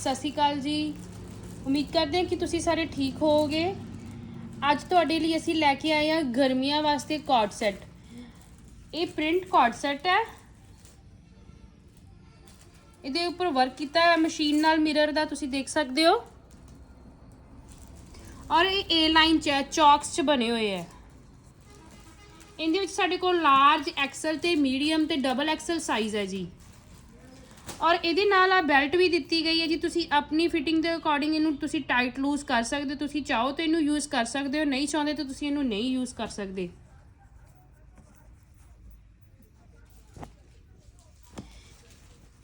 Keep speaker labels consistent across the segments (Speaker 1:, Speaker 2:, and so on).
Speaker 1: ਸਤਿ ਸ਼੍ਰੀ ਅਕਾਲ ਜੀ। ਉਮੀਦ ਕਰਦੇ ਹਾਂ ਕਿ ਤੁਸੀਂ ਸਾਰੇ ਠੀਕ ਹੋਵੋਗੇ। ਅੱਜ ਤੁਹਾਡੇ ਲਈ ਅਸੀਂ ਲੈ ਕੇ ਆਏ ਹਾਂ ਗਰਮੀਆਂ ਵਾਸਤੇ ਕੋਟ ਸੈੱਟ ਇਹ ਪ੍ਰਿੰਟ ਕੋਟ ਸੈੱਟ ਹੈ। ਇਹਦੇ ਉੱਪਰ ਵਰਕ ਕੀਤਾ ਹੈ ਮਸ਼ੀਨ ਨਾਲ ਮਿਰਰ ਦਾ ਤੁਸੀਂ ਦੇਖ ਸਕਦੇ ਹੋ। ਔਰ ਇਹ ਏ ਲਾਈਨ ਚ ਹੈ ਚੌਕਸ ਚ ਬਣੇ ਹੋਏ ਹੈ। ਇਹਦੇ ਵਿੱਚ ਸਾਡੇ ਕੋਲ ਲਾਰਜ ਐਕਸਲ ਤੇ ਮੀਡੀਅਮ ਤੇ ਡਬਲ ਐਕਸਲ ਸਾਈਜ਼ ਹੈ ਜੀ। ਔਰ ਇਹਦੇ ਨਾਲ ਆ ਬੈਲਟ ਵੀ ਦਿੱਤੀ ਗਈ ਹੈ ਜੀ, ਤੁਸੀਂ ਆਪਣੀ ਫਿਟਿੰਗ ਦੇ ਅਕੋਰਡਿੰਗ ਇਹਨੂੰ ਤੁਸੀਂ ਟਾਈਟ ਲੂਜ਼ ਕਰ ਸਕਦੇ ਹੋ, ਤੁਸੀਂ ਚਾਹੋ ਤਾਂ ਇਹਨੂੰ ਯੂਜ਼ ਕਰ ਸਕਦੇ ਹੋ, ਨਹੀਂ ਚਾਹੁੰਦੇ ਤਾਂ ਤੁਸੀਂ ਇਹਨੂੰ ਨਹੀਂ ਯੂਜ਼ ਕਰ ਸਕਦੇ।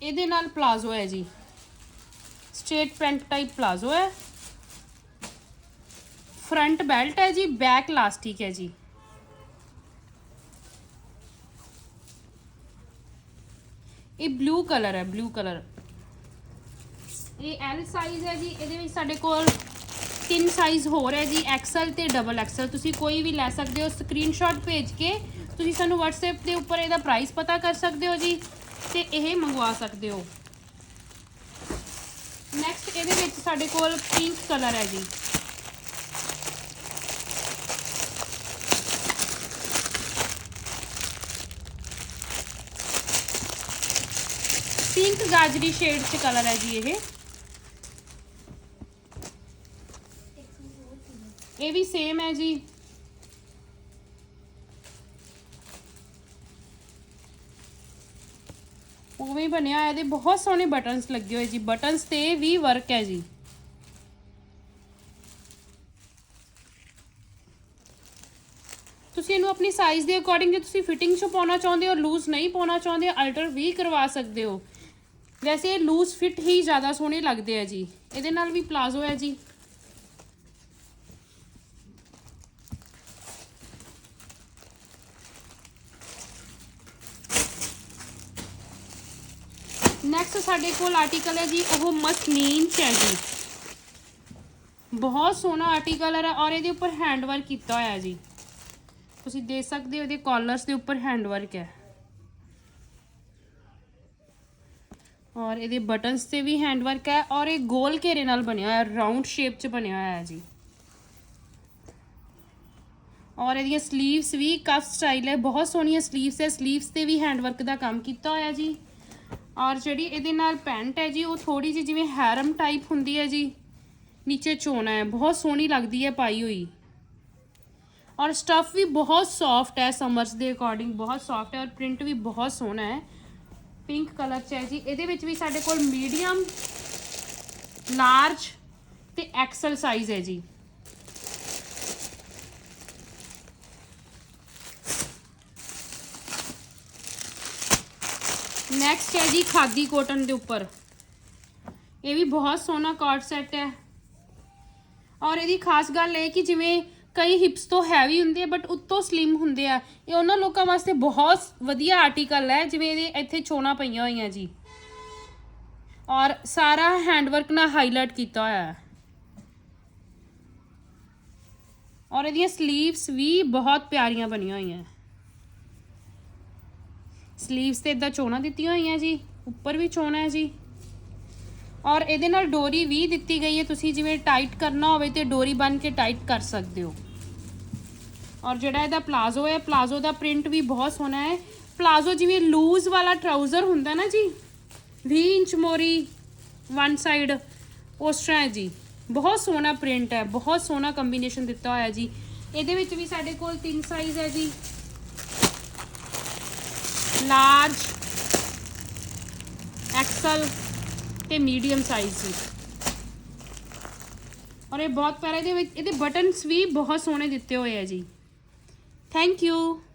Speaker 1: ਇਹਦੇ ਨਾਲ ਪਲਾਜ਼ੋ ਹੈ ਜੀ। ਸਟ੍ਰੇਟ ਪੈਂਟ ਟਾਈਪ ਪਲਾਜ਼ੋ ਹੈ। ਫਰੰਟ ਬੈਲਟ ਹੈ ਜੀ ਬੈਕ ਲਾਸਟਿਕ ਹੈ ਜੀ। ਇਹ ਬਲੂ ਕਲਰ ਹੈ ਬਲੂ ਕਲਰ ਇਹ ਐਲ ਸਾਈਜ਼ ਹੈ ਜੀ, ਇਹਦੇ ਵਿੱਚ ਸਾਡੇ ਕੋਲ ਤਿੰਨ ਸਾਈਜ਼ ਹੋਰ ਹੈ ਜੀ ਐਕਸਲ ਤੇ ਡਬਲ ਐਕਸਲ ਤੁਸੀਂ ਕੋਈ ਵੀ ਲੈ ਸਕਦੇ ਹੋ ਸਕਰੀਨਸ਼ਾਟ ਭੇਜ ਕੇ ਤੁਸੀਂ ਸਾਨੂੰ WhatsApp ਦੇ ਉੱਪਰ ਇਹਦਾ ਪ੍ਰਾਈਸ ਪਤਾ ਕਰ ਸਕਦੇ ਹੋ ਜੀ ਤੇ ਇਹ ਮੰਗਵਾ ਸਕਦੇ ਹੋ। ਨੈਕਸਟ ਇਹਦੇ ਵਿੱਚ ਸਾਡੇ ਕੋਲ ਪਿੰਕ ਕਲਰ ਹੈ ਜੀ। ਪਿੰਕ ਗਾਜਰੀ ਸ਼ੇਡ ਚ ਕਲਰ ਹੈ ਜੀ ਇਹ। ਇਹ ਵੀ ਸੇਮ ਹੈ ਜੀ। ਉਵੇਂ ਬਣਿਆ ਹੋਇਆ, ਇਹਦੇ ਬਹੁਤ ਸੋਹਣੇ ਬਟਨਸ ਲੱਗੇ ਹੋਏ ਜੀ। ਬਟਨਸ ਤੇ ਵੀ ਵਰਕ ਹੈ ਜੀ। ਤੁਸੀਂ ਇਹਨੂੰ ਆਪਣੀ ਸਾਈਜ਼ ਦੇ ਅਕੋਰਡਿੰਗ ਜੇ ਤੁਸੀਂ ਫਿਟਿੰਗ 'ਚ ਪਾਉਣਾ ਚਾਹੁੰਦੇ ਹੋ ਲੂਜ਼ ਨਹੀਂ ਪਾਉਣਾ ਚਾਹੁੰਦੇ ਅਲਟਰ ਵੀ ਕਰਵਾ ਸਕਦੇ ਹੋ। ਵੈਸੇ ਇਹ ਲੂਜ਼ ਫਿਟ ਹੀ ਜ਼ਿਆਦਾ ਸੋਹਣੇ ਲੱਗਦੇ ਆ ਜੀ। ਇਹਦੇ ਨਾਲ ਵੀ ਪਲਾਜ਼ੋ ਹੈ ਜੀ। ਨੈਕਸਟ ਸਾਡੇ ਕੋਲ ਆਰਟੀਕਲ ਹੈ ਜੀ, ਉਹ ਮਸਲੀਨ ਚ ਬਹੁਤ ਸੋਹਣਾ ਆਰਟੀਕਲ ਹੈ ਔਰ ਇਹਦੇ ਉੱਪਰ ਹੈਂਡ ਵਰਕ ਕੀਤਾ ਹੋਇਆ ਜੀ। ਤੁਸੀਂ ਦੇਖ ਸਕਦੇ ਹੋ ਇਹਦੇ ਕਾਲਰਸ ਦੇ ਉੱਪਰ ਹੈਂਡ ਵਰਕ ਹੈ। ਔਰ ਇਹਦੇ ਬਟਨਸ ਤੇ ਵੀ ਹੈਂਡਵਰਕ ਹੈ ਔਰ ਇਹ ਗੋਲ ਘੇਰੇ ਨਾਲ ਬਣਿਆ ਹੋਇਆ ਰਾਉਂਡ ਸ਼ੇਪ 'ਚ ਬਣਿਆ ਹੋਇਆ ਹੈ ਜੀ। ਔਰ ਇਹਦੀਆਂ ਸਲੀਵਸ ਵੀ ਕਫ ਸਟਾਈਲ ਹੈ, ਬਹੁਤ ਸੋਹਣੀਆਂ ਸਲੀਵਸ ਹੈ ਸਲੀਵਸ ਤੇ ਵੀ ਹੈਂਡਵਰਕ ਦਾ ਕੰਮ ਕੀਤਾ ਹੋਇਆ ਜੀ। ਔਰ ਜਿਹੜੀ ਇਹਦੇ ਨਾਲ ਪੈਂਟ ਹੈ ਜੀ, ਉਹ ਥੋੜੀ ਜਿਹੀ ਜਿਵੇਂ ਹੈਰਮ ਟਾਈਪ ਹੁੰਦੀ ਹੈ ਜੀ, ਨੀਚੇ ਚੋਣਾ ਹੈ, ਬਹੁਤ ਸੋਹਣੀ ਲੱਗਦੀ ਹੈ ਪਾਈ ਹੋਈ। ਔਰ ਸਟਫ ਵੀ ਬਹੁਤ ਸੌਫਟ ਹੈ ਸਮਰਸ ਦੇ ਅਕੋਰਡਿੰਗ ਬਹੁਤ ਸੌਫਟ ਹੈ ਔਰ ਪ੍ਰਿੰਟ ਵੀ ਬਹੁਤ ਸੋਹਣਾ ਹੈ। ਪਿੰਕ ਕਲਰ ਚ ਹੈ ਜੀ। ਇਹਦੇ ਵਿੱਚ ਵੀ ਸਾਡੇ ਕੋਲ ਮੀਡੀਅਮ ਲਾਰਜ ਤੇ ਐਕਸਲ ਸਾਈਜ਼ ਹੈ ਜੀ। ਨੈਕਸਟ ਹੈ ਜੀ ਖਾਦੀ ਕੋਟਨ ਦੇ ਉੱਪਰ। ਇਹ ਵੀ ਬਹੁਤ ਸੋਹਣਾ ਕਾਰਡ ਸੈੱਟ ਹੈ। ਔਰ ਇਹਦੀ ਖਾਸ ਗੱਲ ਇਹ ਕਿ ਜਿਵੇਂ ਕਈ ਹਿਪਸ ਤੋਂ ਹੈਵੀ ਹੁੰਦੇ ਆ ਬਟ ਉੱਤੋਂ ਸਲਿਮ ਹੁੰਦੇ ਆ। ਇਹ ਉਹਨਾਂ ਲੋਕਾਂ ਵਾਸਤੇ ਬਹੁਤ ਵਧੀਆ ਆਰਟੀਕਲ ਹੈ, ਜਿਵੇਂ ਇਹਦੇ ਇੱਥੇ ਚੋਣਾ ਪਈਆਂ ਹੋਈਆਂ ਜੀ। ਔਰ ਸਾਰਾ ਹੈਂਡਵਰਕ ਨਾਲ ਹਾਈਲਾਈਟ ਕੀਤਾ ਹੋਇਆ ਹੈ। ਔਰ ਇਹਦੀਆਂ 슬ੀਵਸ ਵੀ ਬਹੁਤ ਪਿਆਰੀਆਂ ਬਣੀਆਂ ਹੋਈਆਂ। 슬ੀਵਸ ਤੇ ਇਦਾਂ ਚੋਣਾ ਦਿੱਤੀਆਂ ਹੋਈਆਂ ਜੀ, ਉੱਪਰ ਵੀ ਚੋਣਾ ਹੈ ਜੀ। ਔਰ ਇਹਦੇ ਨਾਲ ਡੋਰੀ ਵੀ ਦਿੱਤੀ ਗਈ ਹੈ, ਤੁਸੀਂ ਜਿਵੇਂ ਟਾਈਟ ਕਰਨਾ ਹੋਵੇ ਤੇ ਡੋਰੀ ਬੰਨ ਕੇ ਟਾਈਟ ਕਰ ਸਕਦੇ ਹੋ। ਔਰ ਜਿਹੜਾ ਇਹਦਾ ਪਲਾਜ਼ੋ ਹੈ ਪਲਾਜ਼ੋ ਦਾ ਪ੍ਰਿੰਟ ਵੀ ਬਹੁਤ ਸੋਹਣਾ ਹੈ ਪਲਾਜ਼ੋ ਜਿਵੇਂ ਲੂਜ਼ ਵਾਲਾ ਟਰਾਊਜ਼ਰ ਹੁੰਦਾ ਨਾ ਜੀ 20 ਇੰਚ ਮੋਰੀ ਵਨ ਸਾਈਡ ਉਸ ਤਰ੍ਹਾਂ ਹੈ ਜੀ ਬਹੁਤ ਸੋਹਣਾ ਪ੍ਰਿੰਟ ਹੈ ਬਹੁਤ ਸੋਹਣਾ ਕੰਬੀਨੇਸ਼ਨ ਦਿੱਤਾ ਹੋਇਆ ਜੀ ਇਹਦੇ ਵਿੱਚ ਵੀ ਸਾਡੇ ਕੋਲ ਤਿੰਨ ਸਾਈਜ਼ ਹੈ ਜੀ ਲਾਰਜ ਐਕਸਲ ਤੇ ਮੀਡੀਅਮ ਸਾਈਜ਼ ਸੀ ਔਰ ਇਹ ਬਹੁਤ ਪਿਆਰਾ ਇਹਦੇ ਵਿੱਚ ਇਹਦੇ ਬਟਨਸ ਵੀ ਬਹੁਤ ਸੋਹਣੇ ਦਿੱਤੇ ਹੋਏ ਆ ਜੀ Thank you.